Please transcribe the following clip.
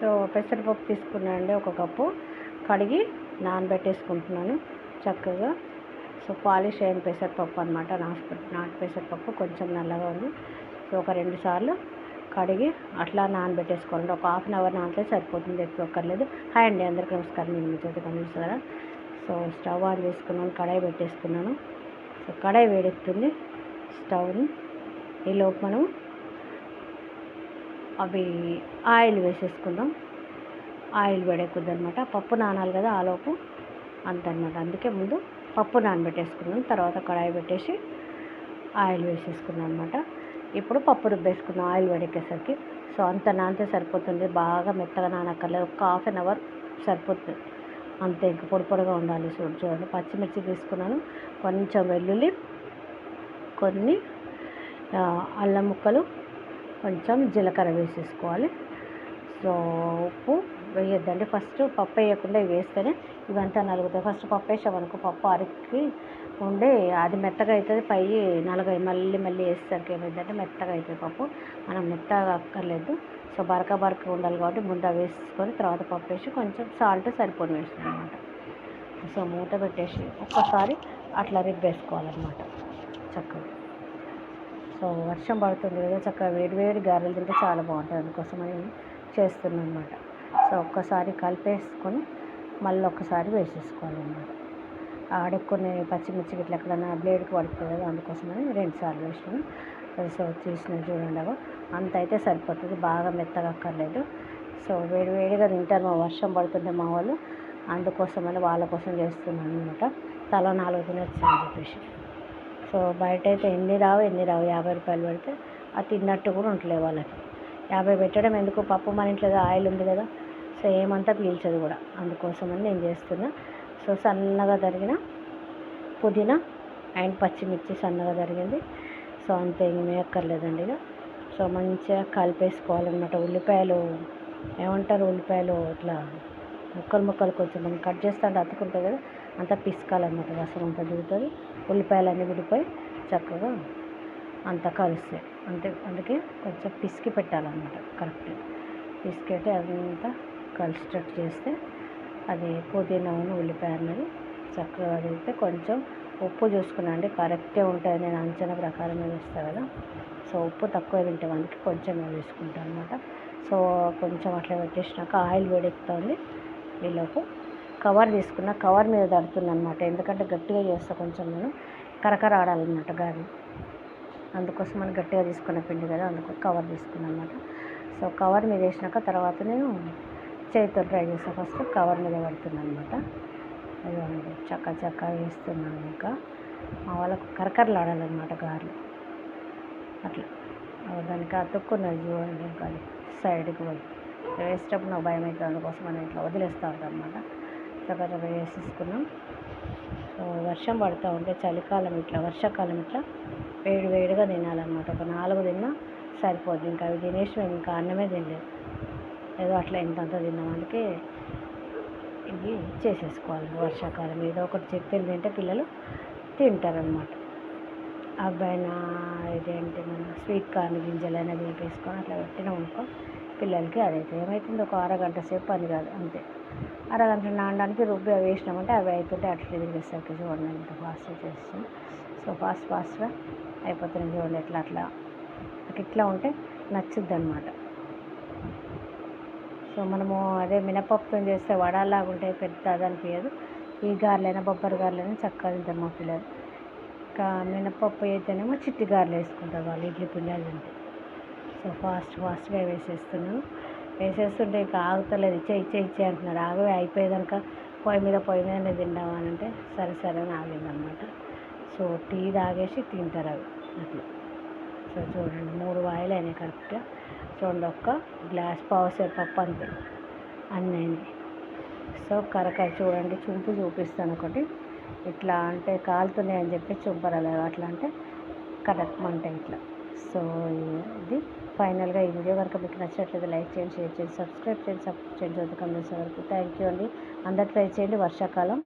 So పెసరపప్పు తీసుకున్నాను అండి ఒక కప్పు. కడిగి నానబెట్టేసుకుంటున్నాను చక్కగా. సో పాలిష్ అయిన పెసరపప్పు అనమాట నాటు నాటు పెసరపప్పు కొంచెం నల్లగా ఉంది. సో ఒక రెండు సార్లు కడిగి అట్లా నానబెట్టేసుకోండి ఒక హాఫ్ అన్ అవర్ నానితే సరిపోతుంది ఎక్కువ ఒక్కర్లేదు. హాయ్ అండి అందరికీ నమస్కారం. నేను మీ చేతి కనిపిస్తారా సో స్టవ్ ఆన్ చేసుకున్నాను కడాయి పెట్టేసుకున్నాను. సో కడాయి వేడెక్కుతుంది స్టవ్ని. ఈలోపు మనం అవి ఆయిల్ వేసేసుకుందాం. ఆయిల్ వేడెక్కుద్ది అనమాట పప్పు నానాలి కదా ఆలోపు. అంతనమాట అందుకే ముందు పప్పు నానబెట్టేసుకున్నాం తర్వాత కడాయి పెట్టేసి ఆయిల్ వేసేసుకున్నాం అనమాట ఇప్పుడు పప్పు రుబ్బేసుకున్నాం ఆయిల్ పడేకేసరికి సో అంత నానితే సరిపోతుంది. బాగా మెత్తగా నానక్కర్లేదు ఒక హాఫ్ అన్ అవర్ సరిపోతుంది అంతే. ఇంక పొడి పొడిగా ఉండాలి. చూడు చూడండి. పచ్చిమిర్చి తీసుకున్నాను. కొంచెం వెల్లుల్లి కొన్ని అల్లం ముక్కలు కొంచెం జీలకర్ర వేసేసుకోవాలి. సో ఉప్పు వేయొద్దండి. ఫస్ట్ పప్పు వేయకుండా వేస్తేనే ఇవంతా నలుగుతాయి. ఫస్ట్ పప్పు వేసామనుకో పప్పు అరికి ఉండి అది మెత్తగా అవుతుంది పై నలగై మళ్ళీ మళ్ళీ వేసేసరికి ఏమైందంటే మెత్తగా అవుతుంది పప్పు. మనం మెత్తగా అక్కర్లేదు. సో బరక బరక ఉండాలి కాబట్టి ముంద వేసుకొని తర్వాత పప్పు వేసి కొంచెం సాల్ట్ సరిపోని వేస్తాం అనమాట సో మూత పెట్టేసి ఒక్కసారి అట్లా రిబ్బేసుకోవాలన్నమాట. చక్కగా. సో వర్షం పడుతుంది కదా చక్కగా వేడి వేడి గారెలు తింటే చాలా బాగుంటుంది. అందుకోసమని చేస్తున్నాను అనమాట సో ఒక్కసారి కలిపేసుకొని మళ్ళీ ఒక్కసారి వేసేసుకోవాలన్నమాట. ఆడుకునే పచ్చిమిర్చి గిట్ల ఎక్కడన్నా బ్లేడ్కి పడుతుంది కదా అందుకోసమని రెండుసార్లు వేసినాను అది సో తీసిన చూడండి అంత అయితే సరిపోతుంది. బాగా మెత్తగా అక్కర్లేదు. సో వేడి వేడిగా తింటారు మా వర్షం పడుతుంటే మా వాళ్ళు. అందుకోసమని వాళ్ళ కోసం చేస్తున్నాను అనమాట తల నాలుగు తినొచ్చు అని చెప్పేసి. సో బయట అయితే ఎన్ని రావు ఎన్ని రావు? యాభై రూపాయలు పెడితే అది తిన్నట్టు కూడా ఉంటలేదు వాళ్ళకి. యాభై పెట్టడం ఎందుకు? పప్పు మన ఇంట్లో ఆయిల్ ఉంది కదా సో ఏమంతా పీల్చదు కూడా. అందుకోసం అని నేను చేస్తున్నా. సో సన్నగా తరిగిన పుదీనా అండ్ పచ్చిమిర్చి సన్నగా తరిగింది. సో అంతే ఇంక అక్కర్లేదండి ఇక. సో మంచిగా కలిపేసుకోవాలన్నమాట. ఉల్లిపాయలు ఏమంటారు ఉల్లిపాయలు? ఇట్లా ముక్కలు ముక్కలు కొంచెం మనం కట్ చేస్తుంటే అతుకుంటుంది కదా అంతా పిసకాలన్నమాట రసం అంతా దిగుతుంది. ఉల్లిపాయలు అన్నీ విడిపోయి చక్కగా అంతా కలుస్తాయి. అంతే అందుకే కొంచెం పిసికి పెట్టాలన్నమాట కరెక్ట్. పిసికెట్టి అదంతా కలిసేటట్టు చేస్తే అది పుదీనా ఉన్న ఉల్లిపాయ అన్నది చక్కగా తింటే కొంచెం ఉప్పు చూసుకున్నాండి కరెక్టే ఉంటుంది. నేను అంచనా ప్రకారమే వేస్తాను కదా. సో ఉప్పు తక్కువ తింటే. అందుకే కొంచెం వేసుకుంటాను అనమాట సో కొంచెం అట్లా పెట్టేసినాక ఆయిల్ వేడెక్కుతుంది. ఈలోపు కవర్ తీసుకున్న కవర్ మీద తడుతుంది అనమాట ఎందుకంటే గట్టిగా చేస్తా కొంచెం నేను. కరకర ఆడాలన్నమాట గారి అందుకోసం మనం గట్టిగా తీసుకున్న పిండి కదా అందుకు కవర్ తీసుకున్నాను అనమాట సో కవర్ మీద వేసినాక తర్వాత నేను చేతితో ట్రై చేస్తాను ఫస్ట్ కవర్ మీద పడుతుంది అనమాట అదిగోండి చక్క చక్క వేస్తున్నాను ఇంకా. మా వాళ్ళకు కరకరలాడాలన్నమాట గారు అట్లా. దానికి అతుక్కున్నది చూడండి ఇంకా సైడ్కి పోయి. వేసేటప్పుడు నాకు భయం అవుతుంది అందుకోసం మనం ఇట్లా వదిలేస్తా ఉంటాం అనమాట చక్కగా వేసేసుకున్నాం. వర్షం పడుతూ ఉంటే చలికాలం ఇట్లా వర్షాకాలం ఇట్లా వేడి వేడిగా తినాలన్నమాట. ఒక నాలుగు తిన్నా సరిపోద్ది. ఇంకా అవి తినేసి మేము ఇంకా అన్నమే తినలేదు ఏదో అట్లా ఇంతంత తిన్నాం. అందుకే ఇవి చేసేసుకోవాలి. వర్షాకాలం ఏదో ఒకటి చెప్పింది తింటే పిల్లలు తింటారనమాట అబ్బాయినా ఇదేంటి మన స్వీట్ కార్న్ గింజలు అనేది వేపేసుకొని అట్లా పెట్టినాం అనుకో పిల్లలకి అదైతే ఏమవుతుంది ఒక అరగంట సేపు పని కాదు అంతే. అరగంట నానడానికి రుబ్బి అవి వేసినామంటే అవి అవుతుంటే అట్లా తిరిగేసరికి చూడండి అంత ఫాస్ట్గా చేస్తాం సో ఫాస్ట్ ఫాస్ట్గా అయిపోతుంది చూడండి ఎట్లా అట్లా. నాకు ఇట్లా ఉంటే నచ్చుద్ది అనమాట సో మనము అదే మినపప్పుతో చేస్తే వడలాగా ఉంటాయి పెద్ద అది అనిపించదు ఈ గారెలైనా బొబ్బరి గారెలైనా చక్కగా తింటారు మా పిల్లలు. ఇంకా మినపప్పు అయితేనేమో చిట్టి గారెలు వేసుకుంటారు వాళ్ళు ఇడ్లీ పిల్లలు తింటే. సో ఫాస్ట్ ఫాస్ట్గా వేసేస్తున్నాను వేసేస్తుంటే ఇంకా ఆగుతలేదు. ఇచ్చే ఇచ్చే ఇచ్చే అంటున్నారు ఆగవే అయిపోయేదాక పొయ్యి మీద పొయ్యి మీదనే తిందామా అని అంటే సరే సరే అని ఆగిందనమాట. సో టీ తాగేసి తింటారు అవి అట్లా. సో చూడండి మూడు వాయిలు అయినాయి కరెక్ట్గా. చూడండి ఒక్క గ్లాస్ పావుసేపు పప్పు అంతే. అన్నీ సో కరకాయ చూడండి చుంపు చూపిస్తాను ఒకటి. ఇట్లా అంటే కాలుతున్నాయి అని చెప్పి చూపరలేదు. అట్లా అంటే కరెక్ట్ అంటే ఇట్లా. సో ఇది ఫైనల్గా ఈ వీడియో కనుక మీకు నచ్చినట్లయితే లైక్ చేయండి షేర్ చేయండి సబ్స్క్రైబ్ చేయండి సపోర్ట్ చేయండి చదువుకున్న వరకు థ్యాంక్ యూ అండి. అందరు ట్రై చేయండి. వర్షాకాలం